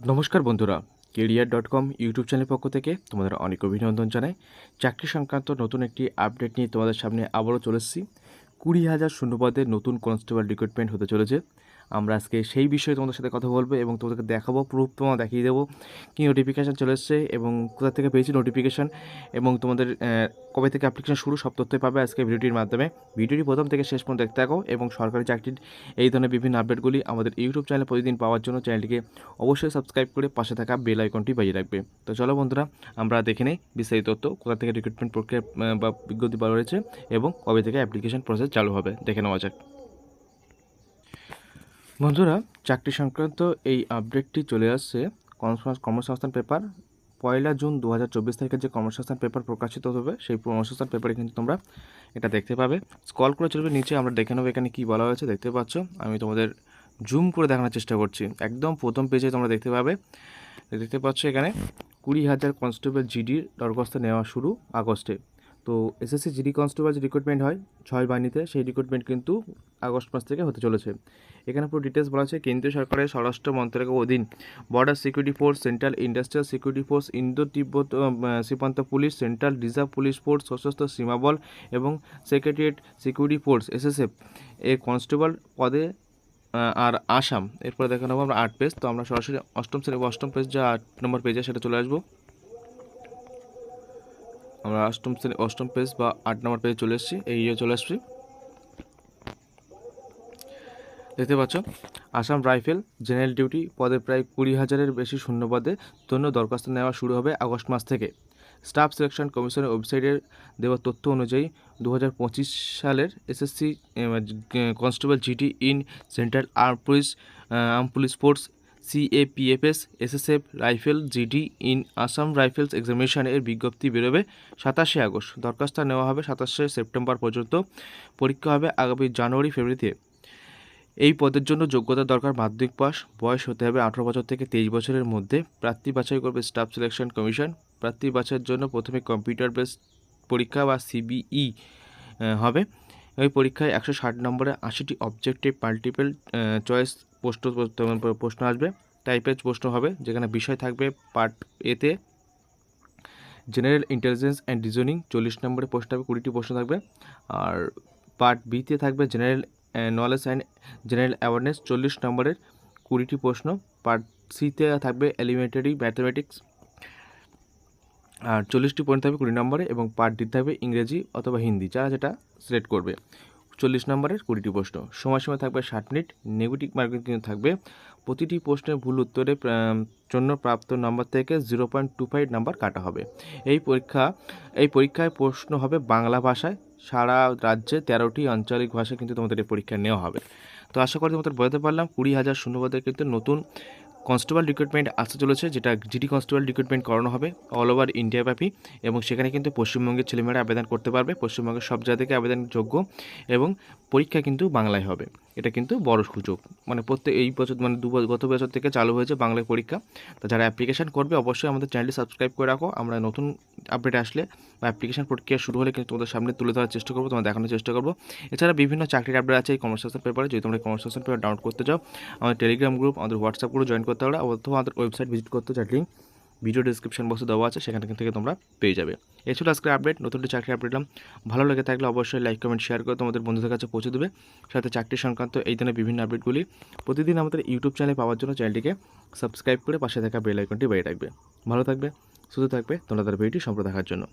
নমস্কার বন্ধুরা, career dot com YouTube চ্যানেলের পক্ষ থেকে তোমাদের অনেক অভিনন্দন জানাই। চাকরি সংক্রান্ত নতুন একটি আপডেট নিয়ে তোমাদের সামনে আবারও চলে এসেছি। কুড়ি হাজার শূন্যপদে নতুন কনস্টেবল রিক্রুটমেন্ট হতে চলেছে। আমরা আজকে সেই বিষয়ে তোমাদের সাথে কথা বলব এবং তোমাদেরকে দেখাবো প্রুফ তোমার দেখিয়ে দেবো কী নোটিফিকেশান চলে এসছে এবং কোথা থেকে পেয়েছি নোটিফিকেশান এবং তোমাদের কবে থেকে অ্যাপ্লিকেশান শুরু সব তথ্যই পাবে আজকে ভিডিওটির মাধ্যমে। ভিডিওটি প্রথম থেকে শেষ পর্যন্ত দেখতে থাকো এবং সরকারি চাকরির এই ধরনের বিভিন্ন আপডেটগুলি আমাদের ইউটিউব চ্যানেলে প্রতিদিন পাওয়ার জন্য চ্যানেলটিকে অবশ্যই সাবস্ক্রাইব করে পাশে থাকা বেল আইকনটি বাজিয়ে রাখবে। তো চলো বন্ধুরা, আমরা দেখে নেই বিস্তারিত তথ্য, কোথা থেকে রিক্রুটমেন্ট প্রক্রিয়া বা বিজ্ঞপ্তি বার রয়েছে এবং কবে থেকে অ্যাপ্লিকেশন প্রসেস চালু হবে, দেখে নেওয়া যাক। বন্ধুরা, চাকরি সংক্রান্ত এই আপডেটটি চলে আসছে কর্মসংস্থান পেপার পয়লা জুন দু হাজার চব্বিশ তারিখে যে কর্মসংস্থান পেপার প্রকাশিত হবে, সেই কর্মসংস্থান পেপারে কিন্তু তোমরা এটা দেখতে পাবে। স্কল করে চলবে, নিচে আমরা দেখে নেব এখানে কী বলা হয়েছে, দেখতে পাচ্ছ? আমি তোমাদের জুম করে দেখানোর চেষ্টা করছি। একদম প্রথম পেজে তোমরা দেখতে পাবে। দেখতে পাচ্ছ এখানে কুড়ি হাজার কনস্টেবল জিডির দরখাস্ত নেওয়া শুরু আগস্টে। তো এসএসসি জিডি কনস্টেবল যে রিক্রুটমেন্ট হয় ছয় বাহিনীতে। সেই রিক্রুটমেন্ট কিন্তু আগস্ট মাস থেকে হতে চলেছে। এখানে পুরো ডিটেলস বলা আছে। কেন্দ্রীয় সরকারের স্বরাষ্ট্র মন্ত্রকের অধীন। Border security force central industrial security force Indo তিব্বত সীমান্ত police central reserve police force সশস্ত্র সীমাবল এবং সেক্রেটারিয়েট সিকিউরিটি ফোর্স এসএসএফ এর কনস্টেবল পদে আর আসাম। এরপরে দেখে নেব আমরা আট পেজ তো আমরা সরাসরি অষ্টম শ্রেণি অষ্টম পেজ যা আট নম্বর পেজে সেটা চলে আসব। আমরা অষ্টম শ্রেণি, অষ্টম পেজ বা আট নম্বর পেজে চলে এসেছি। এই চলে আসছি। দেখতে পাচ্ছ, আসাম রাইফেল জেনারেল ডিউটি পদে প্রায় কুড়ি হাজারের বেশি শূন্যপদে জন্য দরখাস্ত নেওয়া শুরু হবে আগস্ট মাস থেকে। স্টাফ সিলেকশন কমিশনের ওয়েবসাইটের দেওয়া তথ্য অনুযায়ী দু হাজার পঁচিশ সালের SSC constable GT in central arm police arm police force CAPFs SSF rifle GD in Assam rifles examination এর বিজ্ঞপ্তি বেরোবে সাতাশে আগস্ট। দরখাস্ত নেওয়া হবে সাতাশে সেপ্টেম্বর পর্যন্ত। পরীক্ষা হবে আগামী জানুয়ারি ফেব্রুয়ারিতে। এই পদের জন্য যোগ্যতা দরকার মাধ্যমিক পাস বয়স হতে হবে আঠারো বছর থেকে তেইশ বছরের মধ্যে। প্রার্থী বাছাই করবে স্টাফ সিলেকশন কমিশন। প্রার্থী বাছাইয়ের জন্য প্রথমে কম্পিউটার বেস পরীক্ষা বা সিবিই হবে। ওই পরীক্ষায় একশো ষাট নম্বরে আশিটি অবজেক্টিভ মাল্টিপল চয়েস প্রশ্ন প্রশ্ন আসবে টাইপের প্রশ্ন হবে, যেখানে বিষয় থাকবে পার্ট এতে জেনারেল ইন্টেলিজেন্স অ্যান্ড রিজনিং চল্লিশ নম্বরে প্রশ্ন হবে কুড়িটি প্রশ্ন থাকবে। আর পার্ট বিতে থাকবে general knowledge and general awareness চল্লিশ নম্বরের কুড়িটি প্রশ্ন। পার্ট সিতে থাকবে এলিমেন্টারি ম্যাথামেটিক্স আর চল্লিশটি পয়েন্ট থাকবে কুড়ি নম্বরে, এবং পার্ট ডি থাকবে ইংরেজি অথবা হিন্দি যারা যেটা সিলেক্ট করবে। চল্লিশ নম্বরের কুড়িটি প্রশ্ন। সময়সীমা থাকবে ষাট মিনিট। নেগেটিভ মার্কিং কিন্তু থাকবে। প্রতিটি প্রশ্নের ভুল উত্তরে জন্য প্রাপ্ত নম্বর থেকে zero point two five number কাটা হবে। এই পরীক্ষা, এই পরীক্ষায় প্রশ্ন হবে বাংলা ভাষায়। সারা রাজ্যে তেরোটি আঞ্চলিক ভাষায় কিন্তু তোমাদের এই পরীক্ষা নেওয়া হবে। তো আশা করি তোমাদের বোঝাতে পারলাম। কুড়ি হাজার শূন্যপদের কিন্তু নতুন কনস্টেবল রিক্রুটমেন্ট আসতে চলেছে, যেটা জিডি কনস্টেবল রিক্রুটমেন্ট করানো হবে অল ওভার ইন্ডিয়া ব্যাপী এবং সেখানে কিন্তু পশ্চিমবঙ্গের ছেলেমেয়েরা আবেদন করতে পারবে, পশ্চিমবঙ্গের সব জায়গা থেকে আবেদন যোগ্য এবং পরীক্ষা কিন্তু বাংলায় হবে। এটা কিন্তু বড় সুযোগ। মানে প্রত্যেক, এই বছর মানে দু গত বছর থেকে চালু হয়েছে বাংলায় পরীক্ষা। তো যারা অ্যাপ্লিকেশন করবে, অবশ্যই আমাদের চ্যানেলটি সাবস্ক্রাইব করে রাখো। আমরা নতুন আপডেট আসলে বা অ্যাপ্লিকেশান প্রক্রিয়া শুরু হলে কিন্তু তোমাদের সামনে তুলে ধরার চেষ্টা করব তোমার দেখানোর চেষ্টা করব। এছাড়া বিভিন্ন চাকরির আপডেট আছে এই কনভারসেশন পেপারে যদি তোমরা কনভারসেশন পেপার ডাউনলোড করতে চাও, আমাদের টেলিগ্রাম গ্রুপ আমাদের হোয়াটসঅ্যাপ গ্রুপ জয়েন করতে পারো, অথবা আমাদের ওয়েবসাইট ভিজিট করতে চাই লিঙ্ক ভিডিও ডিসক্রিপশন বক্সে দেওয়া আছে, সেখান থেকে তোমরা পেয়ে যাবে। এই ছিল আজকের আপডেট নতুন একটি চাকরি আপডেট ভালো লাগে থাকলে অবশ্যই লাইক কমেন্ট শেয়ার করে তোমাদের বন্ধুদের কাছে পৌঁছে দেবে। সাথে চাকরি সংক্রান্ত এই ধরনের বিভিন্ন আপডেটগুলি প্রতিদিন আমাদের ইউটিউব চ্যানেলে পাওয়ার জন্য চ্যানেলটিকে সাবস্ক্রাইব করে পাশে থাকা বেল আইকনটি বেড়ে রাখবে। ভালো থাকবে, সুস্থ থাকবে তোমরা তার ভিডিওটি সম্প্রদায় দেখার জন্য।